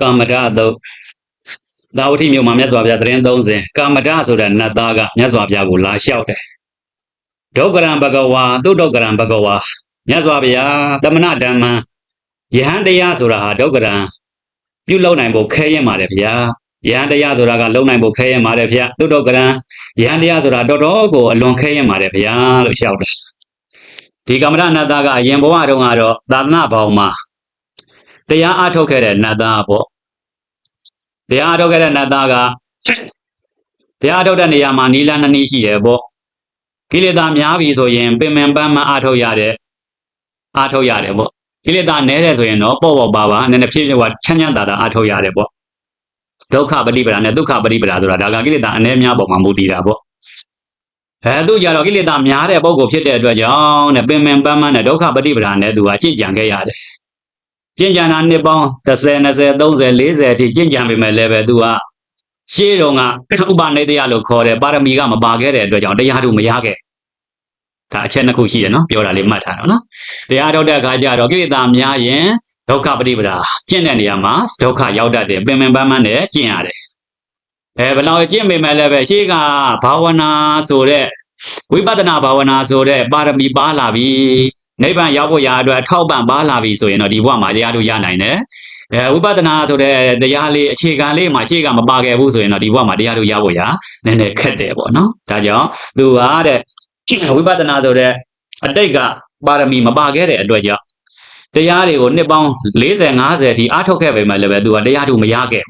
ကာမဒသုတ်သာဝတိမြို့မှာမြတ်စွာဘုရားသတင်းသုံးစဉ်ကာမဒဆိုတဲ့နတ်သားကမြတ်စွာဘုရားကိုလာလျှောက်တယ်ဒုက္ကရံဘဂဝါသုဒုက္ကရံဘဂဝါမြတ်စွာဘုရားတမနာဓမ္မံယဟန်တရားဆိုတာဟာဒုက္ကရံပြုလုပ်နိုင်ဖို့ခဲရင်ပါတယ်ဗျာယဟန်တရားဆိုတာကလုံနိုင်ဖို့ခဲရင်ပါတယ်ဗျာသုဒုက္ကရံယဟန်တရားဆိုတာတော်တော်ကိုအလွန်ခဲရင်ပါတယ်ဗျာလို့လျှောက်တယ်ဒီကမ္မရနတ်သားကအရင်ဘဝတုန်းကတော့သာသနာဘောင်မှာ တရားအားထုတ်ခဲ့တဲ့နတ်သားပေါ့တရားအားထုတ်ခဲ့တဲ့နတ်သားကတရားအားထုတ်တဲ့နေရာမှာနီလာနှစ်နည်းရှိတယ်ပေါ့ကိလေသာများပြီဆိုရင်ပင်ပင်ပန်းပန်းအားထုတ်ရတဲ့အားထုတ်ရတယ်ပေါ့ကိလေသာနည်းတယ်ဆိုရင်တော့ပေါ့ပေါ့ပါပါနည်းနည်းဖြစ်ဖြစ်ကချမ်းချမ်းသာသာအားထုတ်ရတယ်ပေါ့ဒုက္ခပฏิပဒါနဲ့ဒုက္ခပฏิပဒါဆိုတာဒါကကိလေသာအနည်းများပေါ်မှာမူတည်တာပေါ့အဲသူကြတော့ကိလေသာများတဲ့ပုံကိုဖြစ်တဲ့အတွက်ကြောင့်တဲ့ပင်ပင်ပန်းပန်းနဲ့ဒုက္ခပฏิပဒါနဲ့သူကကြင်ကြံခဲ့ရတယ် ကြင်ကြံတာနှစ်ပေါင်း30 20 30 40အထိကြင်ကြံပေမဲ့လည်းပဲသူကရှေးတုန်းကဥပနိဒေယလို့ခေါ်တယ်ပါရမီကမပါခဲ့တဲ့အတွက်ကြောင့်တရားထုမရခဲ့ဒါအချက်နှစ်ခုရှိတယ်နော်ပြောတာလေးမှတ်ထားတော့နော်တရားထုတ်တဲ့အခါကျတော့ကိလေသာများရင်ဒုက္ခပฏิပဒါကျင့်တဲ့နေရာမှာဒုက္ခရောက်တတ်တယ်ပင်ပင်ပန်းပန်းနဲ့ကျင့်ရတယ်အဲဘယ်လောက်ကျင့်ပေမဲ့လည်းပဲရှေးကဘာဝနာဆိုတဲ့ဝိပဿနာဘာဝနာဆိုတဲ့ပါရမီပါလာပြီ နိဗ္ဗာန်ရောက်ဖို့ရာအတွက်ထောက်ပံ့ပါလာပြီဆိုရင်တော့ဒီဘဝမှာတရားတို့ရနိုင်တယ်အဲဝိပဿနာဆိုတဲ့တရားလေးအခြေခံလေးမှာရှေ့ကမပါခဲ့ဘူးဆိုရင်တော့ဒီဘဝမှာတရားတို့ရဖို့ရာနည်းနည်းခက်တယ်ပေါ့နော်ဒါကြောင့်သူကတဲ့ဝိပဿနာဆိုတဲ့အတိတ်ကပါရမီမပါခဲ့တဲ့အတွက်ကြောင့်တရားတွေကိုနှစ်ပေါင်း40 50အထိအားထုတ်ခဲ့ပေမဲ့လည်းပဲသူကတရားတို့မရခဲ့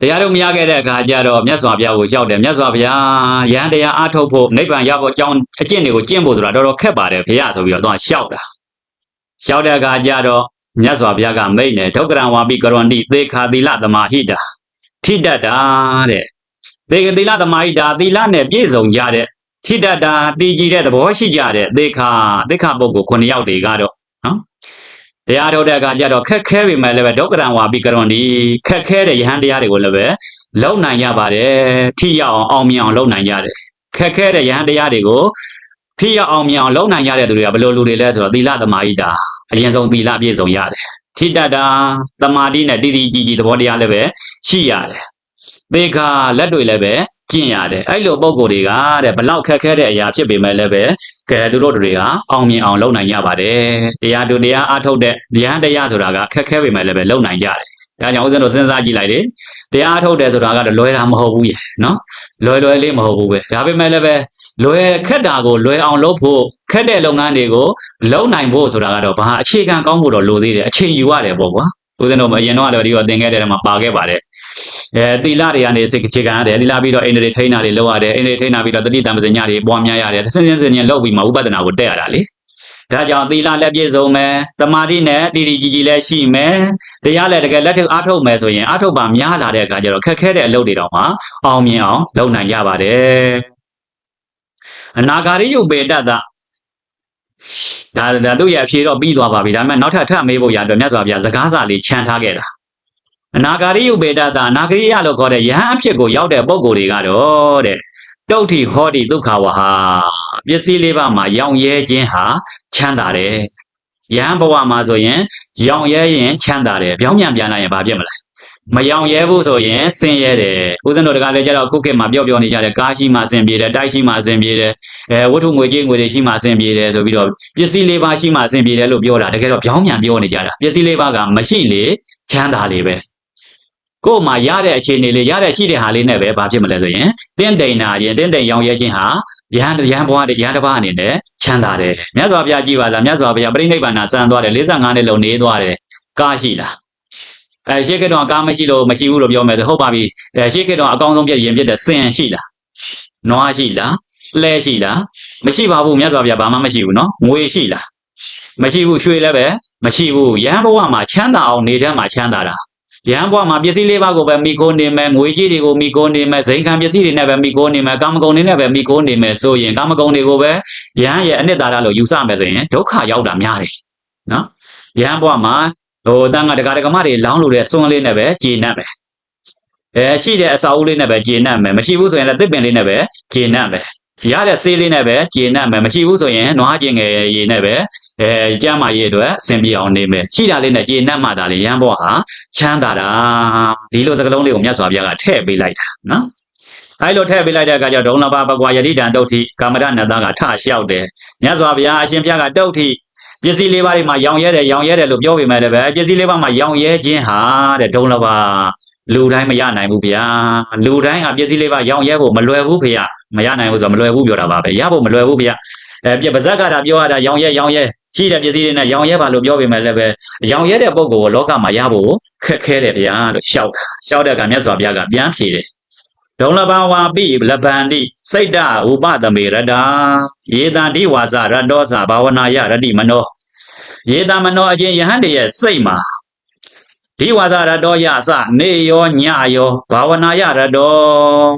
တရားတို့မရခဲ့တဲ့အခါကျတော့မြတ်စွာဘုရားကိုရောက်တယ်မြတ်စွာဘုရားယဟန်တရားအားထုတ်ဖို့နိဗ္ဗာန်ရောက်ဖို့အကြောင်းအကျင့်တွေကိုကျင့်ဖို့ဆိုတာတော်တော်ခက်ပါတယ်ဘုရားဆိုပြီးတော့သူကလျှောက်တာလျှောက်တဲ့အခါကျတော့မြတ်စွာဘုရားကမိတ်နေဒုက္ကရံဝါပိကရွန်တိသေခာသီလသမာဟိတာထိတတ်တာတဲ့သေကသီလသမာဟိတာသီလနဲ့ပြည့်စုံကြတဲ့ထိတတ်တာတည်ကြည်တဲ့သဘောရှိကြတဲ့သေခာသေခာပုဂ္ဂိုလ်9ယောက်တွေကတော့နော် တရားထုတ်တဲ့အခါကျတော့ခက်ခဲပေမဲ့လည်းပဲဒုက္ကရံဝါပိကရွန်တိခက်ခဲတဲ့ယဟန်တရားတွေကိုလည်းပဲလုံနိုင်ရပါတယ်ထိရောက်အောင်အောင်မြင်အောင်လုံနိုင်ကြတယ်ခက်ခဲတဲ့ယဟန်တရားတွေကိုထိရောက်အောင်မြင်အောင်လုံနိုင်ရတဲ့သူတွေကဘယ်လိုလူတွေလဲဆိုတော့သီလသမာဟိတာအရင်ဆုံးသီလပြည့်စုံရတယ်ထိတတ်တာသမာဓိနဲ့တည်တည်ကြည်ကြည်သဘောတရားလည်းပဲရှိရတယ်သေခါလက်တွေလည်းပဲ ကျင့်ရတယ်အဲ့လိုပုံကိုယ်တွေကတဲ့ဘလောက်ခက်ခဲတဲ့အရာဖြစ်ပေမဲ့လည်းပဲကဲသူတို့တွေကအောင်မြင်အောင်လုပ်နိုင်ကြပါတယ်တရားတို့တရားအားထုတ်တဲ့တရားတရားဆိုတာကခက်ခဲပေမဲ့လည်းပဲလုပ်နိုင်ကြတယ်ဒါကြောင့်ဦးဇင်းတို့စဉ်းစားကြည့်လိုက်လေတရားအားထုတ်တယ်ဆိုတာကတော့လွယ်တာမဟုတ်ဘူးရေနော်လွယ်လွယ်လေးမဟုတ်ဘူးပဲဒါပေမဲ့လည်းပဲလွယ်ခက်တာကိုလွယ်အောင်လုပ်ဖို့ခက်တဲ့လုပ်ငန်းတွေကိုလုပ်နိုင်ဖို့ဆိုတာကတော့ဘာအခြေခံကောင်းဖို့တော့လိုသေးတယ်အချိန်ယူရတယ်ပေါ့ကွာဦးဇင်းတို့အရင်တော့လည်းဒီတော့သင်ခဲ့တဲ့ထဲမှာပါခဲ့ပါတယ် အဲသီလတွေကနေစိတ်အခြေခံရတယ်သီလပြီးတော့အိန္ဒြေထိန်းတာတွေလုပ်ရတယ်အိန္ဒြေထိန်းတာပြီးတော့တတိတံပစညတွေပွားများရတယ်စင်စင်စင်ချင်းလုပ်ပြီးမှဥပဒနာကိုတက်ရတာလေဒါကြောင့်သီလလက်ပြည့်စုံမယ်တမာတိနဲ့တည်တည်ကြည်ကြည်လည်းရှိမယ်တရားလည်းတကယ်လက်ထုတ်အားထုတ်မယ်ဆိုရင်အားထုတ်ပါများလာတဲ့အခါကျတော့ခက်ခဲတဲ့အလုပ်တွေတော့မှအောင်မြင်အောင်လုပ်နိုင်ကြပါတယ်အနာဂါရိယုပေတ္တဒါဒါတို့ရဲ့အဖြေတော့ပြီးသွားပါပြီဒါပေမဲ့နောက်ထပ်ထပ်မေးဖို့ရအတွက်မြတ်စွာဘုရားစကားစာလေးခြံထားခဲ့တာ အနာဂါရိယုပေတ္တအနာဂရိယလို့ခေါ်တဲ့ယဟန်အဖြစ်ကိုရောက်တဲ့ပုံကိုယ်တွေကတော့တဲ့တုတ်ထီဟောတိဒုက္ခဝဟာပစ္စည်းလေးပါးမှာရောင်ရဲခြင်းဟာချမ်းသာတယ်ယဟန်ဘဝမှာဆိုရင်ရောင်ရဲရင်ချမ်းသာတယ်ပြောင်းပြန်ပြန်လိုက်ရင်ဘာဖြစ်မလဲမယောင်ရဲဘူးဆိုရင်ဆင်းရဲတယ်ဦးဇင်းတို့တကလည်းကြတော့ခုခေတ်မှာပြောပြောနေကြတယ်ကားရှိမှအဆင်ပြေတယ်တိုက်ရှိမှအဆင်ပြေတယ်အဲဝတ္ထုငွေကြေးငွေတွေရှိမှအဆင်ပြေတယ်ဆိုပြီးတော့ပစ္စည်းလေးပါးရှိမှအဆင်ပြေတယ်လို့ပြောတာတကယ်တော့ပြောင်းပြန်ပြောနေကြတာပစ္စည်းလေးပါးကမရှိလေချမ်းသာလေပဲ ကို့မှာရတဲ့အခြေအနေလေးရတဲ့ရှိတဲ့ဟာလေးနဲ့ပဲဘာဖြစ်မလဲဆိုရင်တင်းတိန်နာရင်တင်းတိန်ရောင်ရဲခြင်းဟာရဟန်းရဟန်းဘဝရဟန်းတစ်ပါးအနေနဲ့ချမ်းသာတယ်မြတ်စွာဘုရားကြည်ပါလားမြတ်စွာဘုရားပြိဋိဘန္နာစံသွားတယ်45နှစ်လုံးနေသွားတယ်ကားရှိလားအဲရှေးခေတ်တော့ကားမရှိလို့မရှိဘူးလို့ပြောမယ်ဆိုဟုတ်ပါပြီအဲရှေးခေတ်တော့အကောင်းဆုံးပြည့်ရင်ပြည့်တဲ့စင်ရှိလားနွားရှိလားလှဲရှိလားမရှိပါဘူးမြတ်စွာဘုရားဘာမှမရှိဘူးနော်ငွေရှိလားမရှိဘူးရွှေလည်းပဲမရှိဘူးရဟန်းဘဝမှာချမ်းသာအောင်နေတဲ့မှာချမ်းသာတာ ရဟန်းဘဝမှာပစ္စည်းလေးပါးကိုပဲမိခိုးနေမယ်ငွေကြီးတွေကိုမိခိုးနေမယ်ဇိမ်ခံပစ္စည်းတွေနဲ့ပဲမိခိုးနေမယ်ကာမဂုဏ်တွေနဲ့ပဲမိခိုးနေမယ်ဆိုရင်ကာမဂုဏ်တွေကိုပဲရဟန်းရဲ့အနှစ်သာရလို့ယူဆမယ်ဆိုရင်ဒုက္ခရောက်တာများတယ်နော်ရဟန်းဘဝမှာဟိုတန်ကဒကာဒကမတွေလောင်းလို့တဲ့စွန်းလေးနဲ့ပဲကျေနပ်မယ်အဲရှိတဲ့အစာအုပ်လေးနဲ့ပဲကျေနပ်မယ်မရှိဘူးဆိုရင်လည်းတစ်ပင်လေးနဲ့ပဲကျေနပ်မယ်ရတဲ့ဆေးလေးနဲ့ပဲကျေနပ်မယ်မရှိဘူးဆိုရင်နွားကျင်ငယ်ရည်နဲ့ပဲ အဲကျမ်းမာရေးအတွက်အဆင်ပြေအောင်နေမယ်ရှိတာလေးနဲ့ကျေနပ်မှသာလေရန်ဘောဟာချမ်းသာတာဒီလိုစကားလုံးလေးကိုမြတ်စွာဘုရားကထည့်ပေးလိုက်တာနော်အဲလိုထည့်ပေးလိုက်တဲ့အခါကျတော့ဒုံလဘပကွာယတိတံတုတ်တိကာမရနတ်သားကထလျှောက်တယ်မြတ်စွာဘုရားအရှင်ဘုရားကတုတ်တိပစ္စည်းလေးပါးတွေမှာရောင်ရဲတယ်ရောင်ရဲတယ်လို့ပြောပေမဲ့လည်းပဲပစ္စည်းလေးပါးမှာရောင်ရဲခြင်းဟာတဲ့ဒုံလဘလူတိုင်းမရနိုင်ဘူးဗျာလူတိုင်းကပစ္စည်းလေးပါးရောင်ရဲဖို့မလွယ်ဘူးဗျာမရနိုင်ဘူးဆိုတော့မလွယ်ဘူးပြောတာပါပဲရဖို့မလွယ်ဘူးဗျာအဲပြပါဇက်ကတာပြောရတာရောင်ရဲရောင်ရဲ ရှိတဲ့ပစ္စည်းတွေနဲ့ရောင်ရဲပါလို့ပြောပေမဲ့လည်းပဲရောင်ရဲတဲ့ပုံကိုလောကမှာရဖို့ခက်ခဲတယ်ဗျာလို့ရှောက်တာရှောက်တဲ့အခါမြတ်စွာဘုရားကပြန်ဖြေတယ်ဒုံလဘဝါပိလဗန္တိစိတ်တဥပသမေရတာယေတံဒီဝါစရတောစာဘာဝနာယရတိမနောယေတံမနောအချင်းယဟန်တရဲ့စိတ်မှာဒီဝါစာရတောယစနေယောညယောဘာဝနာယရတော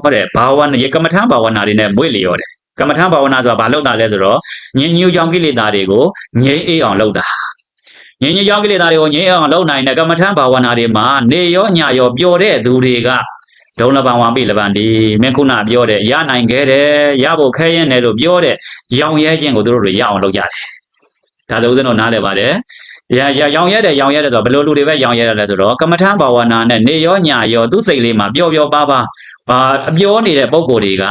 ဟုတ်တယ်ဘာဝနာရေကမ္မထံဘာဝနာတွေနဲ့မွေ့လျော်တယ် ကမ္မထံဘာဝနာဆိုတာဘာလုပ်တာလဲဆိုတော့ညင်ညူကြောင့်ကိလေသာတွေကိုငြိမ်းအေးအောင်လုပ်တာညင်ညူကြောင့်ကိလေသာတွေကိုငြိမ်းအောင်လုပ်နိုင်တဲ့ကမ္မထံဘာဝနာတွေမှာနေရောညရောပျော်တဲ့သူတွေကဒုံလပံဝံပိလပံဒီမင်းခုနပြောတဲ့ရနိုင်ခဲ့တယ်ရဖို့ခဲရင်တယ်လို့ပြောတဲ့ရောင်ရဲခြင်းကိုသူတို့တွေရအောင်လုပ်ကြတယ်ဒါဆိုဦးဇင်းတို့နားလည်ပါတယ်ရရရောင်ရဲတယ်ရောင်ရဲတယ်ဆိုတော့ဘယ်လိုလူတွေပဲရောင်ရဲတယ်လဲဆိုတော့ကမ္မထံဘာဝနာနဲ့နေရောညရောသူ့စိတ်လေးမှာပျော်ပျော်ပါပါဘာအပြောနေတဲ့ပုံကိုယ်တွေက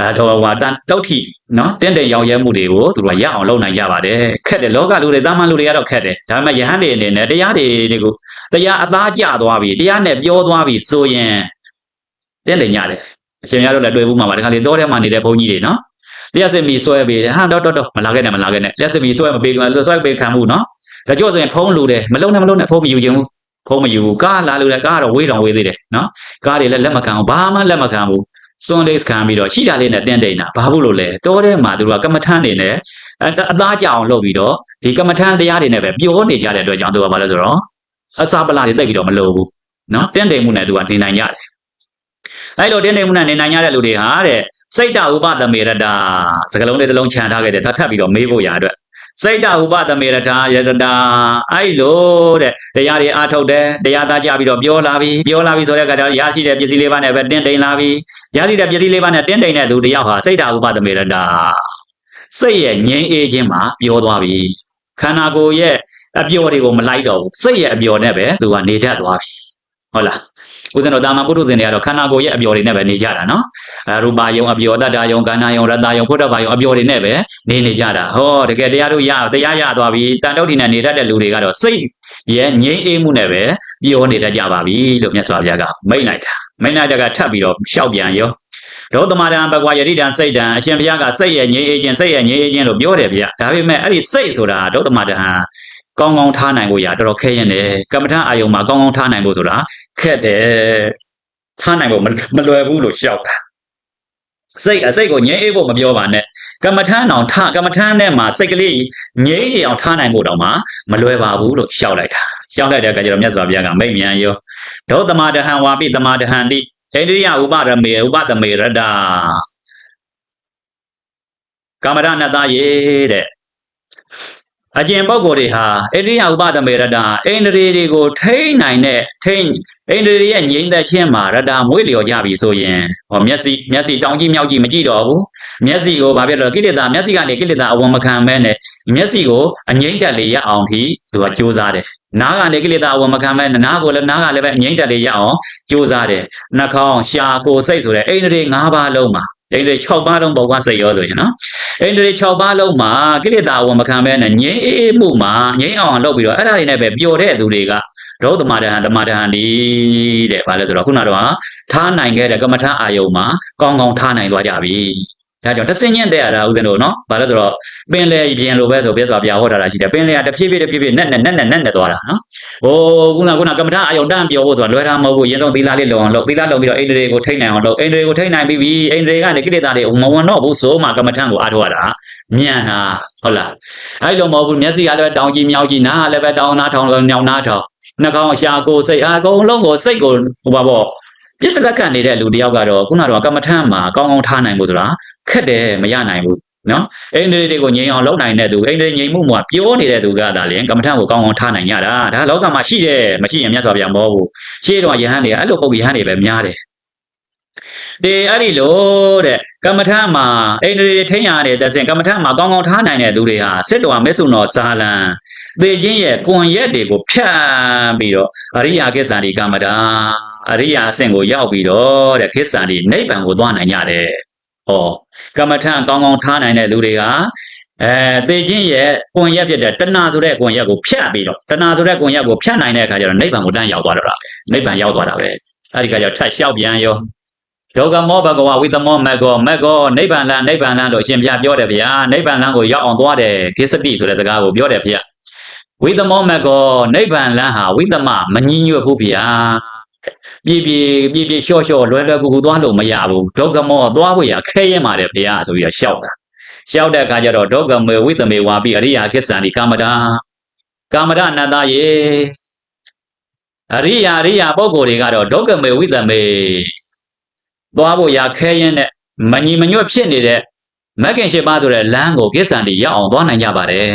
အဲတော့ဟိုတန်တောက်ထီနော်တင့်တယ်ရောင်ရဲမှုတွေကိုသူတို့ကရအောင်လုပ်နိုင်ကြပါတယ်ခက်တယ်လောကလူတွေတာမန်လူတွေကတော့ခက်တယ်ဒါပေမဲ့ယဟန်တွေအနေနဲ့တရားတွေကိုတရားအသားကျသွားပြီတရားနဲ့ပြောသွားပြီဆိုရင်တင့်တယ်ညတယ်အရှင်ရတော့လည်းတွေ့ဘူးမှာပါဒီခါလေးတောထဲမှာနေတဲ့ဘုန်းကြီးတွေနော်လျှက်စင်မီဆွဲပေးတယ်ဟာတော့တော့တော့မလာခဲ့နဲ့မလာခဲ့နဲ့လျှက်စင်မီဆွဲမပေးဘူးဆွဲပေးခံမှုနော်ဒါကြောင့်ဆိုရင်ဖုံးလူတယ်မလုံးနဲ့မလုံးနဲ့ဖုံးမယူခြင်းဘူးဖုံးမယူဘူးကားလာလို့လည်းကားကတော့ဝေးတော်ဝေးသေးတယ်နော်ကားတွေလည်းလက်မခံဘူးဘာမှလက်မခံဘူး စွန်လေးခံပြီးတော့ရှိတာလေးနဲ့တင်းတိန်တာဘာဘူးလို့လဲတောထဲမှာသူတို့ကကမ္မထမ်းနေနဲ့အသားကြအောင်လုပ်ပြီးတော့ဒီကမ္မထမ်းတရားတွေနဲ့ပဲပြောနေကြတဲ့အတွက်ကြောင့်သူကဘာလဲဆိုတော့အစာပလာတွေတိတ်ပြီးတော့မလိုဘူးနော်တင်းတိန်မှုနဲ့သူကနေနိုင်ရတယ်အဲ့လိုတင်းတိမ်မှုနဲ့နေနိုင်ရတဲ့လူတွေဟာတဲ့စိတ်တဥပသမေရတာစကလုံးလေးတစ်လုံးခြံထားခဲ့တယ်ထပ်ပြီးတော့မေးဖို့ရအတွက် စိတ်တဥပသမေရတာယတတာအဲ့လိုတဲ့တရားတွေအားထုတ်တယ်တရားသားကြပြီးတော့ပြောလာပြီပြောလာပြီဆိုတဲ့အခါကျတော့ရရှိတဲ့ပစ္စည်းလေးပါးနဲ့ပဲတင်းတိမ်လာပြီရရှိတဲ့ပစ္စည်းလေးပါးနဲ့တင်းတိမ်တဲ့လူတယောက်ဟာစိတ်တဥပသမေရတာစိတ်ရဲ့ငြိမ်းအေးခြင်းမှာပြောသွားပြီခန္ဓာကိုယ်ရဲ့အပျော်တွေကိုမလိုက်တော့ဘူးစိတ်ရဲ့အပျော်နဲ့ပဲသူကနေတတ်သွားပြီဟုတ်လား ဦးဇင်းတို့တာမန်ပုထုဇဉ်တွေကတော့ခန္ဓာကိုယ်ရဲ့အပျော်တွေနဲ့ပဲနေကြတာနော်အဲရူပါယုံအပျော်တတ္တယုံကန္နာယုံရတ္တယုံဖုဒ္ဓဘာယုံအပျော်တွေနဲ့ပဲနေနေကြတာဟောတကယ်တရားတို့ရတရားရသွားပြီတန်တုတ်ဒီနဲ့နေတတ်တဲ့လူတွေကတော့စိတ်ရဲ့ငြိမ်းအေးမှုနဲ့ပဲပျော်နေတတ်ကြပါပြီလို့မြတ်စွာဘုရားကမိန့်လိုက်တာမိန့်လိုက်တဲ့ကထပ်ပြီးတော့ရှောက်ပြန်ရောဒေါသမတံဘဂဝါယတိတံစိတ်တံအရှင်ဘုရားကစိတ်ရဲ့ငြိမ်းအေးခြင်းစိတ်ရဲ့ငြိမ်းအေးခြင်းလို့ပြောတယ်ဗျာဒါပေမဲ့အဲ့ဒီစိတ်ဆိုတာဒေါသမတံ ကောင်းကောင်းထားနိုင်ဖို့ရတော်တော်ခဲရင်တယ်ကမ္မထအာယုံမှာကောင်းကောင်းထားနိုင်ဖို့ဆိုတာခက်တယ်ထားနိုင်ဖို့မလွယ်ဘူးလို့ရှောက်တာစိတ်အစိတ်ကိုငြိမ်းအေးဖို့မပြောပါနဲ့ကမ္မထမ်းအောင်ထကမ္မထမ်းထဲမှာစိတ်ကလေးငြိမ်းအေးအောင်ထားနိုင်ဖို့တောင်မှမလွယ်ပါဘူးလို့ရှောက်လိုက်တာရှောက်လိုက်တဲ့အခါကျတော့မြတ်စွာဘုရားကမိတ်မြန်ရောဒေါသမတဟံဝါပိသမတဟံတိဣန္ဒိယဥပရမေဥပသမေရတကာမရဏတယေတဲ့ အကျင့်ပုဂ္ဂိုလ်တွေဟာဣရိယဥပဒမေရတအိန္ဒြေတွေကိုထိန်းနိုင်တဲ့ထိန်းအိန္ဒြေတွေရဲ့ငြိမ့်သက်ခြင်းမှာရတမွေးလျော်ကြပြီဆိုရင်ဟောမျက်စိမျက်စိတောင်းကြည့်မြောက်ကြည့်မကြည့်တော့ဘူးမျက်စိကိုဘာဖြစ်လို့ကိလေသာမျက်စိကနေကိလေသာအဝံမခံမဲနဲ့မျက်စိကိုအငြိမ့်တက်လေးရအောင်ထိသူကကြိုးစားတယ်နားကနေကိလေသာအဝံမခံမဲနားကိုလည်းနားကလည်းပဲအငြိမ့်တက်လေးရအောင်ကြိုးစားတယ်နှာခေါင်းရှာကိုယ်စိတ်ဆိုတဲ့အိန္ဒြေ၅ပါးလုံးမှာ အိန္ဒြေ6ပါးလုံးပေါ်ကစိတ်ရောဆိုရင်နော်အိန္ဒြေ6ပါးလုံးမှာကိလေသာဝမခံပဲနဲ့ငြိမ်းအေးမှုမှာငြိမ်းအောင်လုပ်ပြီးတော့အဲ့ဒါတွေနဲ့ပဲပျော်တဲ့သူတွေကရောသမတဟံသမတဟံဒီတဲ့ဘာလဲဆိုတော့ခုနတော့ထားနိုင်ခဲ့တဲ့ကမ္မထအာယုံမှာကောင်းကောင်းထားနိုင်သွားကြပြီ ဒါကြောင့်တဆင်ညင့်တဲ့ရတာဦးဇင်းတို့နော်ဘာလဲဆိုတော့ပင်လေပြင်လိုပဲဆိုပြည့်စွာပြဟောထားတာရှိတယ်ပင်လေကတဖြည်းဖြည်းတဖြည်းဖြည်းနဲ့နဲ့နဲ့နဲ့နဲ့သွားတာနော်ဟိုခုနကခုနကမ္မထာအယုံတန်းပြောဖို့ဆိုတာလွယ်တာမဟုတ်ဘူးရင်ဆုံးသီလလေးလုံအောင်လုပ်သီလလုံပြီးတော့အိန္ဒြေကိုထိတ်နိုင်အောင်လုပ်အိန္ဒြေကိုထိတ်နိုင်ပြီးပြီအိန္ဒြေကနေကိလေသာတွေမဝင်တော့ဘူးဆိုမှကမ္မထံကိုအားထုတ်ရတာမြန်တာဟုတ်လားအဲ့လိုမဟုတ်ဘူးမျက်စိကလည်းတောင်းကြည့်မြောက်ကြည့်နားလည်းပဲတောင်းနာထောင်လို့ညောင်နာထောင်နှာခေါင်းအရှာကိုစိတ်အကုန်လုံးကိုစိတ်ကိုဟိုပါပေါ့ပြစ်စကတ်ခံနေတဲ့လူတယောက်ကတော့ခုနကတော့ကမ္မထံမှာကောင်းကောင်းထားနိုင်ဖို့ဆိုတာ ခက်တယ်မရနိုင်ဘူးနော်အိန္ဒြေတွေကိုငြိမ်အောင်လုပ်နိုင်တဲ့သူအိန္ဒြေငြိမ်မှုမှာပြောနေတဲ့သူကသာလျှင်ကမ္မထံကိုကောင်းကောင်းထားနိုင်ကြတာဒါလောကမှာရှိတယ်မရှိရင်မြတ်စွာဘုရားမဟုတ်ဘူးရှေးတော့ယဟန်တွေအဲ့လိုပုဂ္ဂိယဟန်တွေပဲများတယ်ဒီအဲ့ဒီလိုတဲ့ကမ္မထမှာအိန္ဒြေထိန်းရတဲ့စဉ်ကမ္မထမှာကောင်းကောင်းထားနိုင်တဲ့သူတွေဟာစစ်တော်မေဆုနောဇာလံသေခြင်းရဲ့ကွန်ရက်တွေကိုဖြတ်ပြီးတော့အရိယာကိစ္စဒီကမ္မတာအရိယာအဆင့်ကိုရောက်ပြီးတော့တဲ့ကိစ္စဒီနိဗ္ဗာန်ကိုသွားနိုင်ကြတယ်။ ဟောကမ္မထကောင်းကောင်းထားနိုင်တဲ့လူတွေကအဲသေခြင်းရဲ့ကွန်ရက်ဖြစ်တဲ့တဏှာဆိုတဲ့ကွန်ရက်ကိုဖြတ်ပြီးတော့တဏှာဆိုတဲ့ကွန်ရက်ကိုဖြတ်နိုင်တဲ့အခါကျတော့နိဗ္ဗာန်ကိုတန်းရောက်သွားတော့တာနိဗ္ဗာန်ရောက်သွားတာပဲအဲ့ဒီကကျတော့ထပ်လျှောက်ပြန်ရောဒုက္ခမောဘဂဝဝိတမောမက်ကောမက်ကောနိဗ္ဗာန်လမ်းနိဗ္ဗာန်လမ်းလို့အရှင်ဘုရားပြောတယ်ဗျာနိဗ္ဗာန်လမ်းကိုရောက်အောင်သွားတယ်ခေစတိဆိုတဲ့စကားကိုပြောတယ်ဗျာဝိတမောမက်ကောနိဗ္ဗာန်လမ်းဟာဝိသမမငြင်းညွတ်ဘူးဗျာ ပြည့်ပြည့်ပြည့်ပြည့်လျှော့လျှော့လွယ်လွယ်ကူကူသွားလို့မရဘူးဒုက္ခမောသွားဖို့ရခဲရင်ပါတယ်ဗျာဆိုပြီးတော့ရှောက်တာရှောက်တဲ့အခါကျတော့ဒုက္ခမေဝိတမေဝါပိအရိယာခိစ္ဆန္ဒီကာမတာကာမတာအနတ္တယေအရိယာအရိယာပုဂ္ဂိုလ်တွေကတော့ဒုက္ခမေဝိတမေသွားဖို့ရခဲရင်နဲ့မညီမညွတ်ဖြစ်နေတဲ့မက်ကင်၈ပါးဆိုတဲ့လမ်းကိုကိစ္စံတီရောက်အောင်သွားနိုင်ကြပါတယ်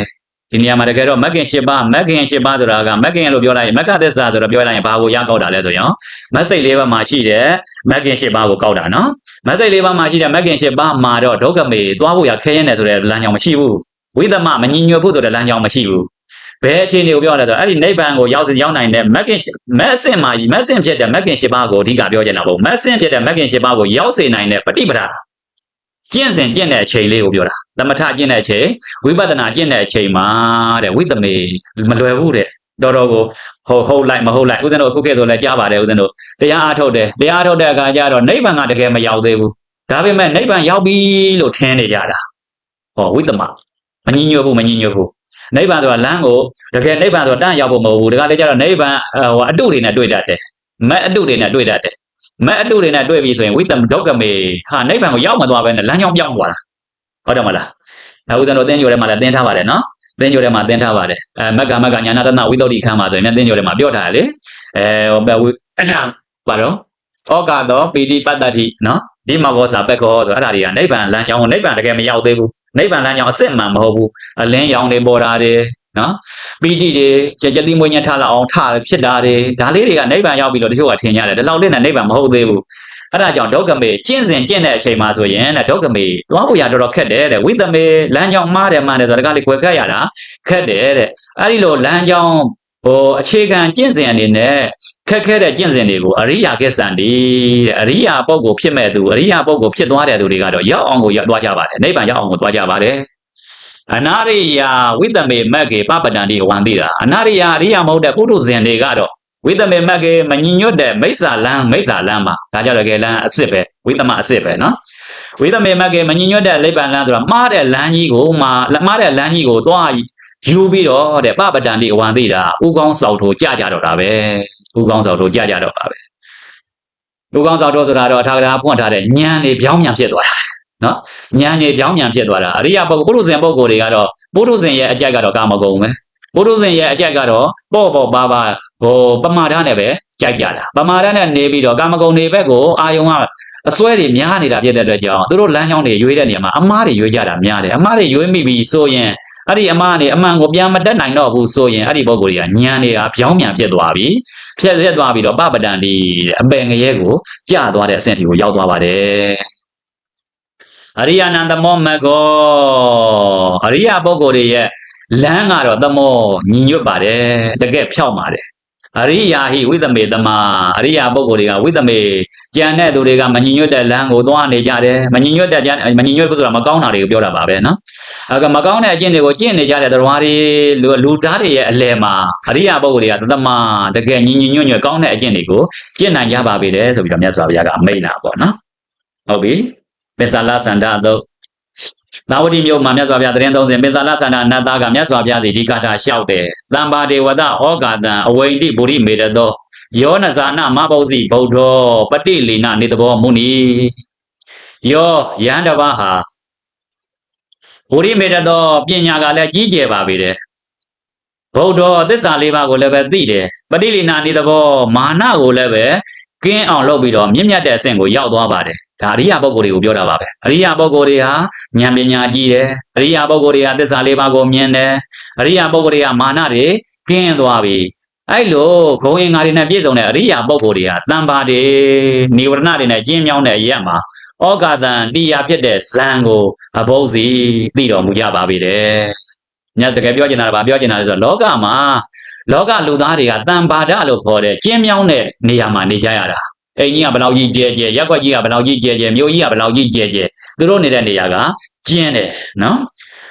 ဒီနေရာမှာတကယ်တော့မက်ကင်၈ပါးမက်ကင်၈ပါးဆိုတာကမက်ကင်လို့ပြောလိုက်ရင်မက်ကသစ္စာဆိုတော့ပြောလိုက်ရင်ဘာကိုရကောက်တာလဲဆိုရင်မက်စိတ်၄ပါးမှာရှိတဲ့မက်ကင်၈ပါးကိုကောက်တာနော်မက်စိတ်၄ပါးမှာရှိတဲ့မက်ကင်၈ပါးမှာတော့ဒုက္ခမေသွားဖို့ရခဲရင်နဲ့ဆိုတဲ့လမ်းကြောင်းမရှိဘူးဝိသမမညီညွတ်ဖို့ဆိုတဲ့လမ်းကြောင်းမရှိဘူးဘယ်အခြေအနေကိုပြောရလဲဆိုတော့အဲ့ဒီနိဗ္ဗာန်ကိုရောက်ရောက်နိုင်တဲ့မက်ကင်မက်အဆင့်မှာမက်အဆင့်ဖြစ်တဲ့မက်ကင်၈ပါးကိုအဓိကပြောချင်တာပေါ့မက်အဆင့်ဖြစ်တဲ့မက်ကင်၈ပါးကိုရောက်စေနိုင်တဲ့ပฏิပဒါကျင့်စဉ်ကျင့်တဲ့အချိန်လေးကိုပြောတာ သမထကျင့်တဲ့အချိန်ဝိပဿနာကျင့်တဲ့အချိန်မှာတဲ့ဝိသမေမလွယ်ဘူးတဲ့တော်တော်ကိုဟုတ်ဟုတ်လိုက်မဟုတ်လိုက်ဦးဇင်းတို့အခုခေတ်ဆိုလည်းကြားပါတယ်ဦးဇင်းတို့တရားအားထုတ်တယ်တရားအားထုတ်တဲ့အခါကျတော့နိဗ္ဗာန်ကတကယ်မရောက်သေးဘူးဒါပေမဲ့နိဗ္ဗာန်ရောက်ပြီလို့ထင်နေကြတာဟောဝိသမမငြင်းညွတ်ဘူးမငြင်းညွတ်ဘူးနိဗ္ဗာန်ဆိုတာလမ်းကိုတကယ်နိဗ္ဗာန်ဆိုတာတန်းရောက်ဖို့မဟုတ်ဘူးဒါကလည်းကျတော့နိဗ္ဗာန်ဟိုအတုတွေနဲ့တွေ့တတ်တယ်မက်အတုတွေနဲ့တွေ့တတ်တယ်မက်အတုတွေနဲ့တွေ့ပြီဆိုရင်ဝိသမဒုက္ကမေဟာနိဗ္ဗာန်ကိုရောက်မသွားဘဲနဲ့လမ်းကြောင်းပြောင်းသွားတာ ဟုတ်တယ်မလားအခုကျွန်တော်သင်္ကြန်ထဲမှာလည်းသင်ထားပါတယ်နော်သင်္ကြန်ထဲမှာသင်ထားပါတယ်အဲမက္ကမက္ကညာနာတနာဝိသုဒ္ဓိခမ်းမှာဆိုရင်သင်္ကြန်ထဲမှာပြောထားတယ်လေအဲဟိုအဲ့ဒါဘာတော့ဩကာသောပီတိပတ္တတိနော်ဒီမောဂောစာပက်ခောဆိုအဲ့ဒါတွေကနိဗ္ဗာန်လမ်းကြောင်းနိဗ္ဗာန်တကယ်မရောက်သေးဘူးနိဗ္ဗာန်လမ်းကြောင်းအစစ်မှန်မဟုတ်ဘူးအလင်းရောင်တွေပေါ်တာတွေနော်ပီတိတွေကြကြတိမွေးညထားလောက်အောင်ထဖြစ်တာတွေဒါလေးတွေကနိဗ္ဗာန်ရောက်ပြီလို့တချို့ကထင်ကြတယ်ဒီလောက်လေးနဲ့နိဗ္ဗာန်မဟုတ်သေးဘူး အဲ့ဒါကြောင့်ဒုက္ခမေကျင့်စဉ်ကျင့်တဲ့အချိန်မှာဆိုရင်တဲ့ဒုက္ခမေသွားဖို့ရတော်တော်ခက်တယ်တဲ့ဝိသမေလမ်းကြောင်းမှားတယ်မှန်တယ်ဆိုတော့ဒါကလေးကွယ်ခက်ရတာခက်တယ်တဲ့အဲ့ဒီလိုလမ်းကြောင်းဟိုအခြေခံကျင့်စဉ်အနေနဲ့ခက်ခဲတဲ့ကျင့်စဉ်တွေကိုအရိယာကိစ္စံဒီတဲ့အရိယာပုဂ္ဂိုလ်ဖြစ်မဲ့သူအရိယာပုဂ္ဂိုလ်ဖြစ်သွားတဲ့သူတွေကတော့ရောက်အောင်ကိုရောက်သွားကြပါတယ်နိဗ္ဗာန်ရောက်အောင်ကိုသွားကြပါတယ်အနာရိယာဝိတမေမက်ကေပပတန်ဒီဝန္တိတာအနာရိယာအရိယာမဟုတ်တဲ့ပုထုဇဉ်တွေကတော့ ဝိတမေမက်ကေမညင်ညွတ်တဲ့မိစ္ဆာလန်းမိစ္ဆာလန်းမှာဒါကြတော့ကဲလန်းအစ်စ်ပဲဝိတမအစ်စ်ပဲနော်ဝိတမေမက်ကေမညင်ညွတ်တဲ့လိဗ္ဗန်လန်းဆိုတာမှားတဲ့လန်းကြီးကိုမှာမှားတဲ့လန်းကြီးကိုသွားယူပြီးတော့တဲ့ပပတန်ဒီဝန္တိတာဥကောင်းစောက်ထိုကြကြတော့တာပဲဥကောင်းစောက်ထိုကြကြတော့ပါပဲဥကောင်းစောက်ထိုဆိုတာတော့အထာဂရာဖွင့်ထားတဲ့ညံနေပြောင်းပြန်ဖြစ်သွားတာနော်ဉာဏ်ကြီးပြောင်းပြန်ဖြစ်သွားတာအရိယပုဂ္ဂိုလ်ပုရုဇဉ်ပုဂ္ဂိုလ်တွေကတော့ပုရုဇဉ်ရဲ့အကြက်ကတော့ကာမဂုဏ်ပဲ ပုရုဇဉ်ရဲ့အကြက်ကတော့ပေါ့ပေါ့ပါပါဟိုပမာဒနဲ့ပဲကြိုက်ကြတာပမာဒနဲ့နေပြီးတော့ကာမဂုဏ်တွေဘက်ကိုအာယုံကအစွဲတွေများနေတာဖြစ်တဲ့အတွက်ကြောင့်သူတို့လမ်းကြောင်းတွေရွေးတဲ့နေရာမှာအမားတွေရွေးကြတာများတယ်အမားတွေရွေးမိပြီဆိုရင်အဲ့ဒီအမားနေအမှန်ကိုပြန်မတက်နိုင်တော့ဘူးဆိုရင်အဲ့ဒီပုဂ္ဂိုလ်တွေကညံနေတာပြောင်းပြန်ဖြစ်သွားပြီဖြစ်ရက်သွားပြီးတော့ပပတန်ဒီအပင်ငရဲကိုကြာသွားတဲ့အဆင့်ထိကိုရောက်သွားပါတယ်အရိယာနန္ဒမောမကောအရိယာပုဂ္ဂိုလ်တွေရဲ့ လမ်းကတော့သမောညီညွတ်ပါတယ်တကယ်ဖြောက်ပါတယ်အရိယာဟိဝိသမေတမအရိယာပုဂ္ဂိုလ်တွေကဝိသမေကြံတဲ့သူတွေကမညီညွတ်တဲ့လမ်းကိုသွားနေကြတယ်မညီညွတ်တဲ့မညီညွတ်ဘူးဆိုတာမကောင်းတာတွေကိုပြောတာပါပဲနော်အဲကမကောင်းတဲ့အကျင့်တွေကိုကျင့်နေကြတဲ့တော်တွေလူလူသားတွေရဲ့အလယ်မှာအရိယာပုဂ္ဂိုလ်တွေကသတ္တမတကယ်ညီညီညွတ်ညွတ်ကောင်းတဲ့အကျင့်တွေကိုကျင့်နိုင်ကြပါပေတယ်ဆိုပြီးတော့မြတ်စွာဘုရားကအမိန့်တာပေါ့နော်ဟုတ်ပြီပစ္ဆာလသန္တာသုတ် သာဝတိမြို့မှာမြတ်စွာဘုရားတရင်သုံးစဉ်ပစ္ဆာလသန္တာနတ်သားကမြတ်စွာဘုရားစီဒီကာထာလျှောက်တယ်။တမ္ပါဒေဝတဩကာတံအဝိတိဗုရိမေတသောယောနဇာနမဘောဇိဗုဒ္ဓောပတိလီနနေတဘောမုနီယောယန္တဘဟာဗုရိမေတသောပညာကလည်းကြီးကျယ်ပါပေတယ်ဗုဒ္ဓောသစ္စာလေးပါးကိုလည်းပဲသိတယ်ပတိလီနာနေတဘောမာနကိုလည်းပဲ ကင်းအောင်လုပ်ပြီးတော့မြင့်မြတ်တဲ့အဆင့်ကိုရောက်သွားပါတယ်ဒါအရိယာပုဂ္ဂိုလ်တွေကိုပြောတာပါပဲအရိယာပုဂ္ဂိုလ်တွေဟာဉာဏ်ပညာကြီးတယ်အရိယာပုဂ္ဂိုလ်တွေဟာသစ္စာလေးပါးကိုမြင်တယ်အရိယာပုဂ္ဂိုလ်တွေကမာနတွေကင်းသွားပြီအဲ့လိုဂုံရင်ငါတွေနဲ့ပြည့်စုံတဲ့အရိယာပုဂ္ဂိုလ်တွေဟာတန်ပါတွေနိဝရဏတွေနဲ့ကျင်းမြောင်းတဲ့ရက်မှာဩကာသံတရားဖြစ်တဲ့ဇံကိုအဘုဇီသိတော်မူကြပါပြီတဲ့ညတကယ်ပြောချင်တာကဘာပြောချင်တာလဲဆိုတော့လောကမှာ လောကလူသားတွေကတန်ပါဒလို့ခေါ်တဲ့ကျင်းမြောင်းတဲ့နေရာမှာနေကြရတာအိမ်ကြီးကဘယ်လောက်ကြီးကျဲကျဲရက်ွက်ကြီးကဘယ်လောက်ကြီးကျဲကျဲမြို့ကြီးကဘယ်လောက်ကြီးကျဲကျဲသူတို့နေတဲ့နေရာကကျင်းတယ်နော်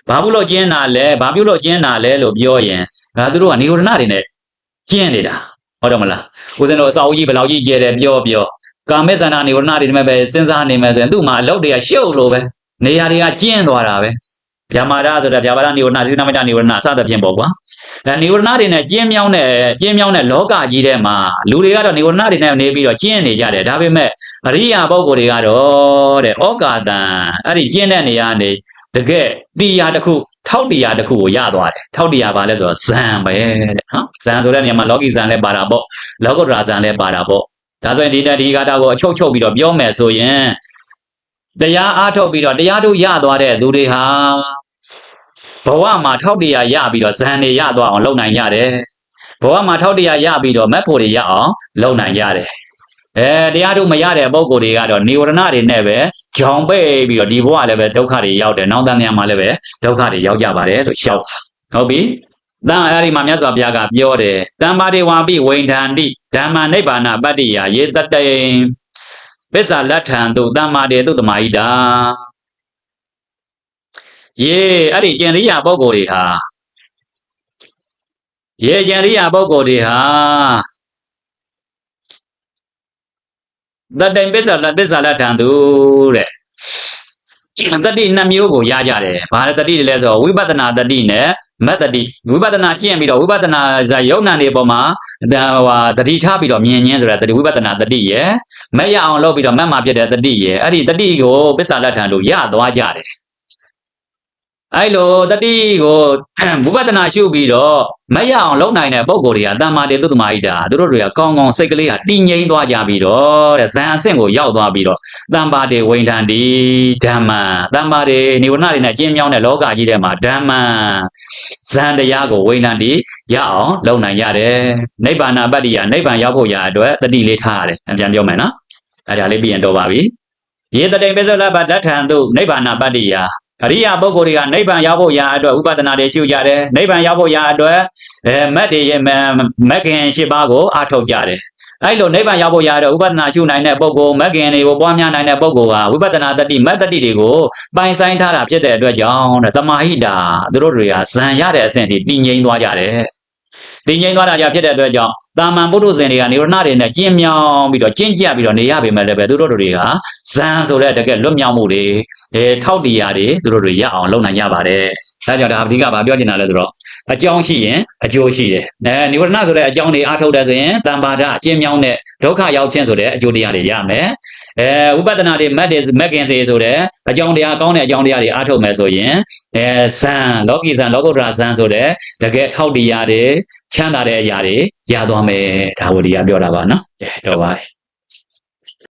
ဘာဘူးလို့ကျင်းတာလဲဘာပြုလို့ကျင်းတာလဲလို့ပြောရင်ဒါသူတို့ကနိဝရဏတွေနဲ့ကျင်းနေတာဟုတ်တယ်မလားဦးဇင်းတို့အစာအုပ်ကြီးဘယ်လောက်ကြီးကျဲတယ်ပြောပြောကာမေဇန္နာနိဝရဏတွေနဲ့ပဲစဉ်းစားနေမယ်ဆိုရင်သူ့မှာအလုပ်တွေကရှုပ်လို့ပဲနေရာတွေကကျင်းသွားတာပဲ ဗျာမာရဆိုတာဗျာပါဒနိဝရဏသီနမတနိဝရဏစသဖြင့်ပေါ့ကွာအဲနိဝရဏတွေနဲ့ကျင်းမြောင်းတဲ့ကျင်းမြောင်းတဲ့လောကကြီးထဲမှာလူတွေကတော့နိဝရဏတွေနဲ့နေပြီးတော့ကျင်းနေကြတယ်ဒါပေမဲ့အရိယာပုဂ္ဂိုလ်တွေကတော့တဲ့ဩကာတံအဲ့ဒီကျင်းတဲ့နေရာနေတကယ်တရားတစ်ခုထောက်တရားတစ်ခုကိုရသွားတယ်ထောက်တရားပါလဲဆိုတော့ဇံပဲတဲ့နော်ဇံဆိုတဲ့နေရာမှာလောကီဇံလည်းပါတာပေါ့လောကုတ္တရာဇံလည်းပါတာပေါ့ဒါဆိုရင်ဒီတက်ဒီဂါတာကိုအချုပ်ချုပ်ပြီးတော့ပြောမယ်ဆိုရင် တရားအားထုတ်ပြီးတော့တရားတို့ရသွားတဲ့သူတွေဟာဘဝမှာထောက်တရားရပြီးတော့ဇံတွေရသွားအောင်လုပ်နိုင်ကြတယ်ဘဝမှာထောက်တရားရပြီးတော့မက်ဖို့တွေရအောင်လုပ်နိုင်ကြတယ်အဲတရားတို့မရတဲ့ပုံကိုယ်တွေကတော့နေဝရဏတွေနဲ့ပဲကြောင်ပိတ်ပြီးတော့ဒီဘဝလည်းပဲဒုက္ခတွေရောက်တယ်နောက်တန်းများမှာလည်းပဲဒုက္ခတွေရောက်ကြပါတယ်လို့ရှောက်ဟုတ်ပြီတန်အဲ့ဒီမှာမြတ်စွာဘုရားကပြောတယ်တမ္ပါတိဝါပိဝိန္ဒန္တိဓမ္မနိဗ္ဗာနပတ္တိယယေတတေ ပစ္ဆာလဋ္ဌံတုတမ္မာတေတုတမဟိတာယေအဲ့ဒီကျင်ရိယာပုဂ္ဂိုလ်တွေဟာယေကျင်ရိယာပုဂ္ဂိုလ်တွေဟာတတ္တိပစ္ဆာလပစ္ဆာလဋ္ဌံတုတဲ့တတိနှစ်မျိုးကိုရကြတယ်။ဘာလဲတတိလဲဆိုတော့ဝိပဿနာတတိနဲ့ မတ္တိဝိပဿနာကျင့်ပြီးတော့ဝိပဿနာဇာယုံနာနေပေါ်မှာဟိုတတိထားပြီးတော့မြင်ညင်းဆိုတာတတိဝိပဿနာတတိရယ်မရအောင်လုပ်ပြီးတော့မတ်မှာဖြစ်တဲ့တတိရယ်အဲ့ဒီတတိကိုပစ္ဆာလဋ္ဌံတို့ရသွားကြတယ်။ အဲ့လိုတတိကိုဝိပဿနာရှုပြီးတော့မရအောင်လုပ်နိုင်တဲ့ပုံကိုယ်တွေကတမ္မာတေသုတ္တမဟိတာသူတို့တွေကကောင်းကောင်းစိတ်ကလေးဟာတည်ငြိမ်သွားကြပြီးတော့တဲ့ဇန်အဆင့်ကိုရောက်သွားပြီးတော့တမ္ပါတေဝိန္ဒန္တိဓမ္မတမ္ပါတေနိဝရဏတွေနဲ့ကျင်းမြောင်းတဲ့လောကကြီးထဲမှာဓမ္မဇန်တရားကိုဝိန္ဒန္တိရအောင်လုပ်နိုင်ရတယ်နိဗ္ဗာန်ပတ္တိယနိဗ္ဗာန်ရောက်ဖို့ရအတွက်တတိလေးထားရတယ်ပြန်ပြောမယ်နော်အဲ့ဒါလေးပြီးရင်တော့ပါပြီယေတတိပိစ္ဆလဘဒဋ္ဌံတုနိဗ္ဗာန်ပတ္တိယ အရိယာပုဂ္ဂိုလ်တွေကနိဗ္ဗာန်ရောက်ဖို့ရာအတွက်ဥပဒနာတွေရှုကြတယ်နိဗ္ဗာန်ရောက်ဖို့ရာအတွက်အဲမက်တွေရဲ့မက်ခင်၈ပါးကိုအားထုတ်ကြတယ်အဲ့လိုနိဗ္ဗာန်ရောက်ဖို့ရတော့ဥပဒနာရှုနိုင်တဲ့ပုဂ္ဂိုလ်မဂ်ခင်တွေကိုပွားများနိုင်တဲ့ပုဂ္ဂိုလ်ကဝိပဿနာတတိမတ်တတိတွေကိုပိုင်ဆိုင်ထားတာဖြစ်တဲ့အတွက်ကြောင့်တဲ့သမာဟိတာသူတို့တွေကဇံရတဲ့အဆင့်ထိတည်ငြိမ်သွားကြတယ် တည်ငြိမ်သွားတာကြဖြစ်တဲ့အတွက်ကြောင့်တာမန်ပုထုဇဉ်တွေကနေရဏတွေနဲ့ကျင်းမြောင်းပြီးတော့ကျင့်ကြပြီးတော့နေရပေမဲ့လည်းပဲသူတို့တွေကဇံဆိုတဲ့တကယ်လွတ်မြောက်မှုတွေအဲထောက်တရားတွေသူတို့တွေရအောင်လုပ်နိုင်ကြပါတယ်ဒါကြောင့်ဒါအဓိကဗာပြောချင်တာလဲဆိုတော့အကြောင်းရှိရင်အကျိုးရှိတယ်အဲနိဝရဏဆိုတဲ့အကြောင်းတွေအားထုတ်တဲ့ဆိုရင်တမ္ပါဒအကျဉ်းမြောင်းတဲ့ဒုက္ခရောက်ခြင်းဆိုတဲ့အကျိုးတရားတွေရမယ် အဲဥပဒနာတွေမက်တွေမက်ကင်စေဆိုတဲ့အကြောင်းတရားကောင်းတဲ့အကြောင်းတရားတွေအားထုတ်မယ်ဆိုရင်အဲဇံလောကီဇံလောကုတ္တရာဇံဆိုတဲ့တကယ်ထောက်တရားတွေချမ်းသာတဲ့အရာတွေရသွားမယ်ဒါဝဒီကပြောတာပါနော်အဲတော့ပါ